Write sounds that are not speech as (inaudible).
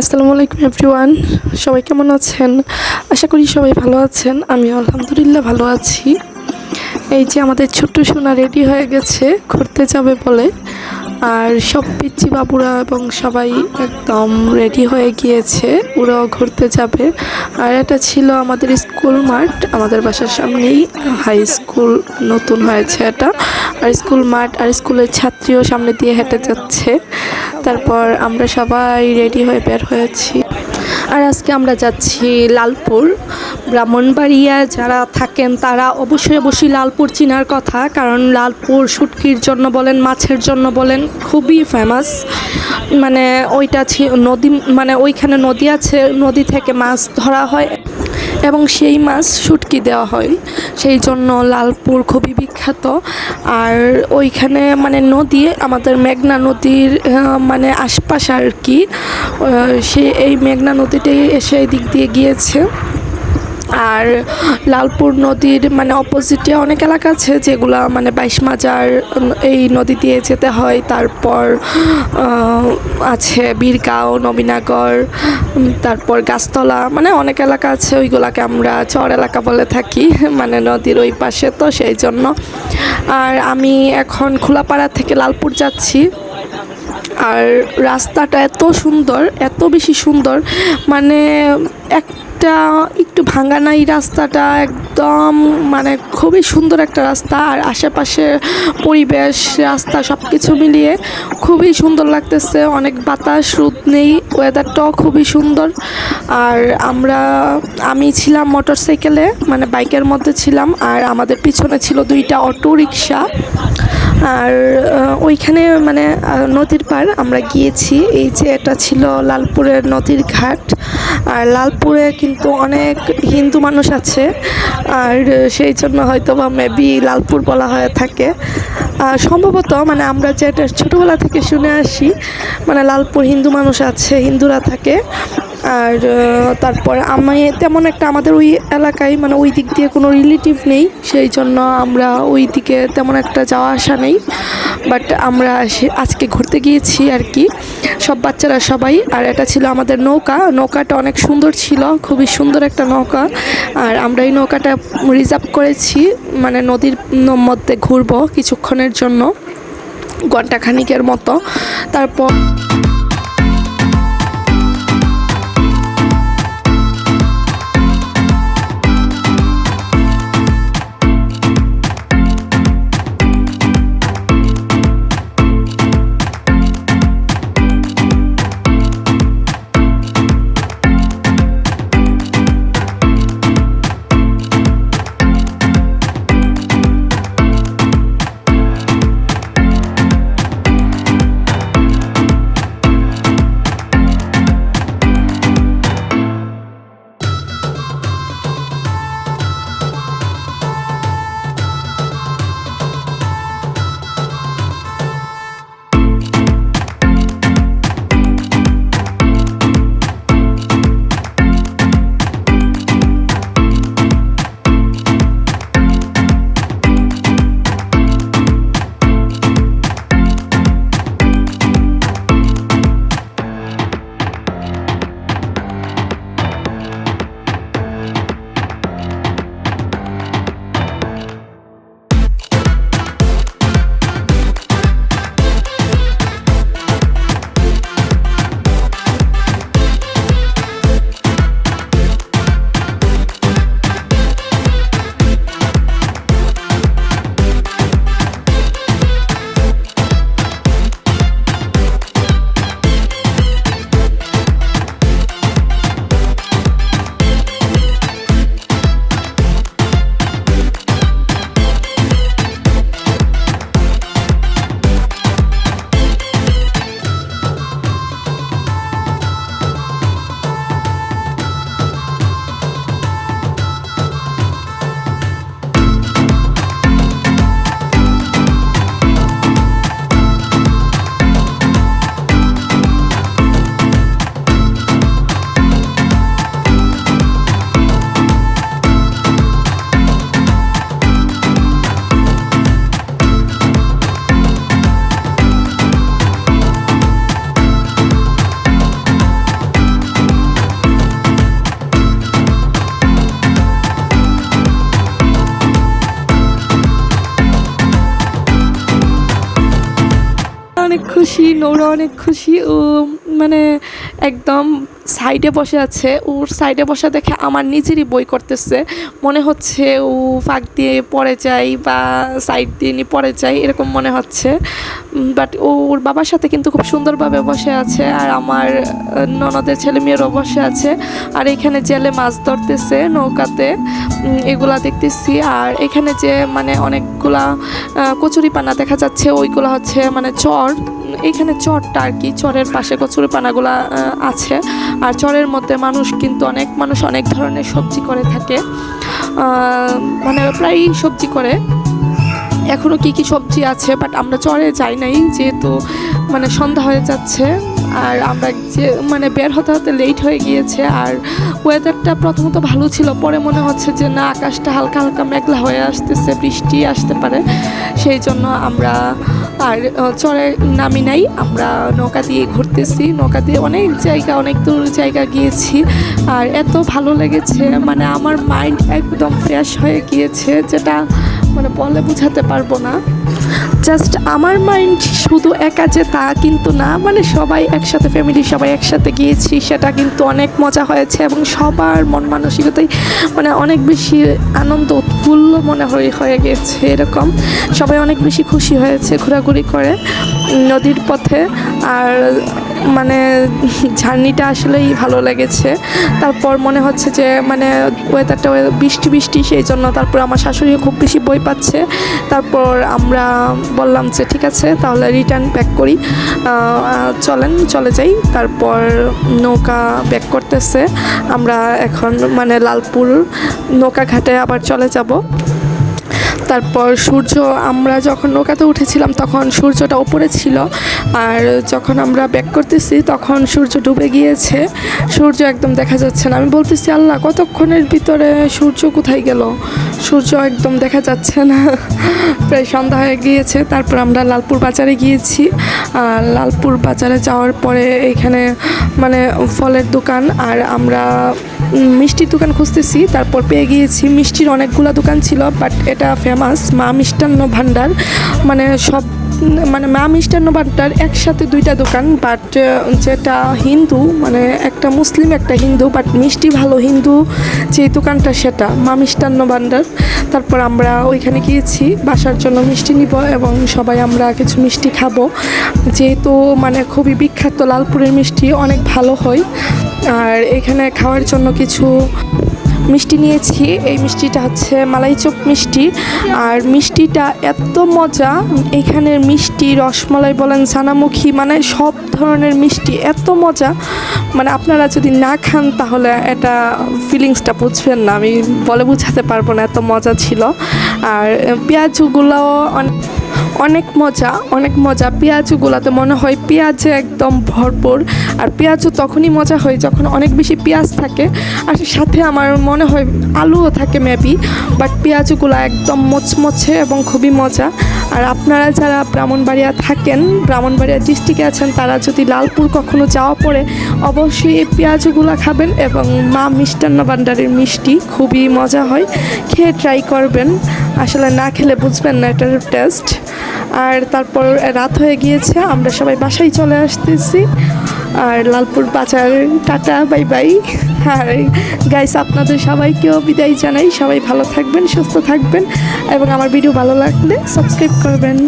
আসসালামু আলাইকুম এভরিওয়ান। সবাই কেমন আছেন? আশা করি সবাই ভালো আছেন। আমি আলহামদুলিল্লাহ ভালো আছি। এই যে আমাদের ছোট্ট সোনা রেডি হয়ে গেছে, ঘুরতে যাবে বলে। আর সব পিচ্ছি বাবুরা এবং সবাই একদম রেডি হয়ে গিয়েছে। ওরাও ঘুরতে যাবে। আর এটা ছিল আমাদের স্কুল মাঠ। আমাদের বাসার সামনেই হাই স্কুল নতুন হয়েছে এটা। আর স্কুল মাঠ আর স্কুলের ছাত্রীও সামনে দিয়ে হেঁটে যাচ্ছে। তারপর আমরা সবাই রেডি হয়ে বের হয়েছি। আর আজকে আমরা যাচ্ছি লালপুর। ব্রাহ্মণবাড়িয়া যারা থাকেন, তারা অবশ্যই অবশ্যই লালপুর চিনার কথা, কারণ লালপুর শুটকির জন্য বলেন, মাছের জন্য বলেন, খুবই ফেমাস মানে ওইটা নদী মানে ওইখানে নদী আছে, নদী থেকে মাছ ধরা হয় এবং সেই মাছ শুটকি দেওয়া হয়। সেই জন্য লালপুর খুবই বিখ্যাত। আর ওইখানে মানে নদী, আমাদের মেঘনা নদীর মানে আশপাশ আর কি সে, এই মেঘনা নদীটাই এসে এই দিক দিয়ে গিয়েছে। আর লালপুর নদীর মানে অপোজিটে অনেক এলাকা আছে যেগুলা মানে বাইশ মাজার এই নদী দিয়ে যেতে হয়। তারপর আছে বীরগাঁও, নবীনগর তারপর গাছতলা মানে অনেক এলাকা আছে ওইগুলাকে আমরা চর এলাকা বলে থাকি (laughs) মানে নদীর ওই পাশে তো সেই জন্য। আর আমি এখন খোলাপাড়া থেকে লালপুর যাচ্ছি। আর রাস্তাটা এত সুন্দর, এত বেশি সুন্দর মানে একটা একটু ভাঙা নাই রাস্তাটা একদম মানে খুবই সুন্দর একটা রাস্তা আর আশেপাশে পরিবেশ, রাস্তা সব কিছু মিলিয়ে খুবই সুন্দর লাগতেছে। অনেক বাতাস, রোদ নেই ওয়েদারটাও খুবই সুন্দর। আর আমরা, আমি ছিলাম মোটর সাইকেলে মানে বাইকের মধ্যে ছিলাম আর আমাদের পিছনে ছিল দুইটা অটো রিক্সা আর ওইখানে মানে নদীর পার আমরা গিয়েছি। এই যে এটা ছিল লালপুরের নদীর ঘাট। আর লালপুরে কিন্তু অনেক হিন্দু মানুষ আছে। আর সেই জন্য হয়তো বা মেবি লালপুর বলা হয়ে থাকে। সম্ভবত মানে আমরা যেটা ছোটোবেলা থেকে শুনে আসি মানে লালপুর হিন্দু মানুষ আছে, হিন্দুরা থাকে। আর তারপর আমি তেমন একটা আমাদের ওই এলাকায় মানে ওই দিক দিয়ে কোনো রিলেটিভ নেই, সেই জন্য আমরা ওই দিকে তেমন একটা যাওয়া আসা নেই। বাট আমরা আজকে ঘুরতে গিয়েছি আর কি। সব বাচ্চারা সবাই, আর এটা ছিল আমাদের নৌকা। নৌকা নৌকাটা অনেক সুন্দর ছিল, খুবই সুন্দর একটা নৌকা। আর আমরা এই নৌকাটা রিজার্ভ করেছি মানে নদীর মধ্যে ঘুরবো কিছুক্ষণের জন্য ঘণ্টা খানিকের মতো। তারপর অনেক খুশি নৌরা অনেক খুশি ও মানে একদম সাইডে বসে আছে। ওর সাইডে বসে দেখে আমার নিজেরই বই করতেছে। মনে হচ্ছে ও ফাঁক দিয়ে পড়ে যায় বা সাইড দিয়ে নিয়ে পড়ে যায় এরকম মনে হচ্ছে। বাট ওর বাবার সাথে কিন্তু খুব সুন্দরভাবে বসে আছে আর আমার ননদের ছেলে মেয়েরও বসে আছে। আর এখানে জেলে মাছ ধরতেছে নৌকাতে। এগুলা দেখতেছি। আর এখানে যে মানে অনেকগুলা আহ, কচুরি পানা দেখা যাচ্ছে ওইগুলা হচ্ছে মানে চর। এখানে চরটা আর কি চরের পাশে কচুরি পানাগুলা আহ, আছে। আর চরের মধ্যে মানুষ কিন্তু অনেক মানুষ অনেক ধরনের সবজি করে থাকে। মানে প্রায়ই সবজি করে। এখনও কি কি সবজি আছে বাট আমরা চরে যাই নাই যেহেতু মানে সন্ধ্যা হয়ে যাচ্ছে। আর আমরা যে মানে বের হতে হতে লেট হয়ে গিয়েছে আর ওয়েদারটা প্রথমত ভালো ছিল পরে মনে হচ্ছে যে না আকাশটা হালকা হালকা মেঘলা হয়ে আসতেছে বৃষ্টি আসতে পারে। সেই জন্য আমরা আর আহ, চরে নামি নাই। আমরা নৌকা দিয়ে ঘুরতেছি। নৌকা দিয়ে অনেক জায়গা অনেক দূর জায়গা গিয়েছি। আর এত ভালো লেগেছে মানে আমার মাইন্ড একদম ফ্রেশ হয়ে গিয়েছে যেটা মানে বলে বোঝাতে পারব না। জাস্ট আমার মাইন্ড শুধু একা যে তা কিন্তু না মানে সবাই একসাথে ফ্যামিলি সবাই একসাথে গিয়েছি, সেটা কিন্তু অনেক মজা হয়েছে এবং সবার মন মানসিকতাই মানে অনেক বেশি আনন্দ উৎফুল্ল মনে হয়ে হয়ে গেছে এরকম। সবাই অনেক বেশি খুশি হয়েছে, ঘোরাঘুরি করে নদীর পথে। আর মানে জার্নিটা আসলেই ভালো লেগেছে। তারপর মনে হচ্ছে যে মানে ওয়েদারটা বৃষ্টি বৃষ্টি সেই জন্য তারপর আমার শাশুড়িও খুব বেশি বই পাচ্ছে। তারপর আমরা বললাম যে, ঠিক আছে, তাহলে রিটার্ন ব্যাক করি। চলেন, চলে যাই। তারপর নৌকা ব্যাক করতেছে। আমরা এখন মানে লালপুর নৌকা ঘাটে আবার চলে যাব। তারপর সূর্য, আমরা যখন নৌকাতে উঠেছিলাম তখন সূর্যটা ওপরে ছিল। আর যখন আমরা ব্যাক করতেছি তখন সূর্য ডুবে গিয়েছে। সূর্য একদম দেখা যাচ্ছে না। আমি বলতেছি, আল্লাহ, কতক্ষণের ভিতরে সূর্য কোথায় গেল? সূর্য একদম দেখা যাচ্ছে না। প্রায় সন্ধ্যা হয়ে গিয়েছে। তারপর আমরা লালপুর বাজারে গিয়েছি। আর লালপুর বাজারে যাওয়ার পরে এখানে মানে ফলের দোকান। আর আমরা মিষ্টির দোকান খুঁজতেছি, তারপর পেয়ে গিয়েছি। মিষ্টির অনেকগুলো দোকান ছিল বাট এটা ফেমাস মা মিষ্টান্ন ভাণ্ডার। মানে সব মানে মা মিষ্টান্ন ভাণ্ডার একসাথে দুইটা দোকান বাট যেটা হিন্দু মানে একটা মুসলিম, একটা হিন্দু বাট মিষ্টি ভালো হিন্দু যে দোকানটা সেটা, মা মিষ্টান্ন ভাণ্ডার। তারপর আমরা ওইখানে গিয়েছি, বাসার জন্য মিষ্টি নিব এবং সবাই আমরা কিছু মিষ্টি খাব। যেহেতু মানে খুবই বিখ্যাত লালপুরের মিষ্টি, অনেক ভালো হয়। আর এখানে খাওয়ার জন্য কিছু মিষ্টি নিয়েছি। এই মিষ্টিটা হচ্ছে মালাই চপ মিষ্টি। আর মিষ্টিটা এত মজা, এখানের মিষ্টি, রসমলাই বলেন সানামুখী মানে সব ধরনের মিষ্টি এত মজা। মানে আপনারা যদি না খান, তাহলে এটা ফিলিংসটা বুঝবেন না। আমি বলে বোঝাতে পারব না, এত মজা ছিল। আর পেঁয়াজগুলোও অনেক অনেক মজা অনেক মজা। পেঁয়াজগুলোতে মনে হয় পেঁয়াজে একদম ভরপুর। আর পেঁয়াজও তখনই মজা হয় যখন অনেক বেশি পেঁয়াজ থাকে। আর সাথে আমার মনে হয় আলুও থাকে মেবি বাট পেঁয়াজগুলো একদম মচমচে এবং খুবই মজা। আর আপনারা যারা ব্রাহ্মণবাড়িয়া থাকেন, ব্রাহ্মণবাড়িয়া ডিস্ট্রিক্টে আছেন, তারা যদি লালপুর কখনো যাওয়া পড়ে, অবশ্যই এই পেঁয়াজগুলো খাবেন এবং মা মিষ্টান্ন ভাণ্ডারের মিষ্টি খুবই মজা হয়। খেয়ে ট্রাই করবেন। আসলে না খেলে বুঝবেন না, এটার টেস্ট আর তারপর রাত হয়ে গিয়েছে, আমরা সবাই বাসায় চলে আসতেছি। আর লালপুর বাজার, টাটা, বাই বাই। আর গাইস আপনাদের সবাইকেও বিদায় জানাই। সবাই ভালো থাকবেন, সুস্থ থাকবেন, এবং আমার ভিডিও ভালো লাগলে সাবস্ক্রাইব করবেন।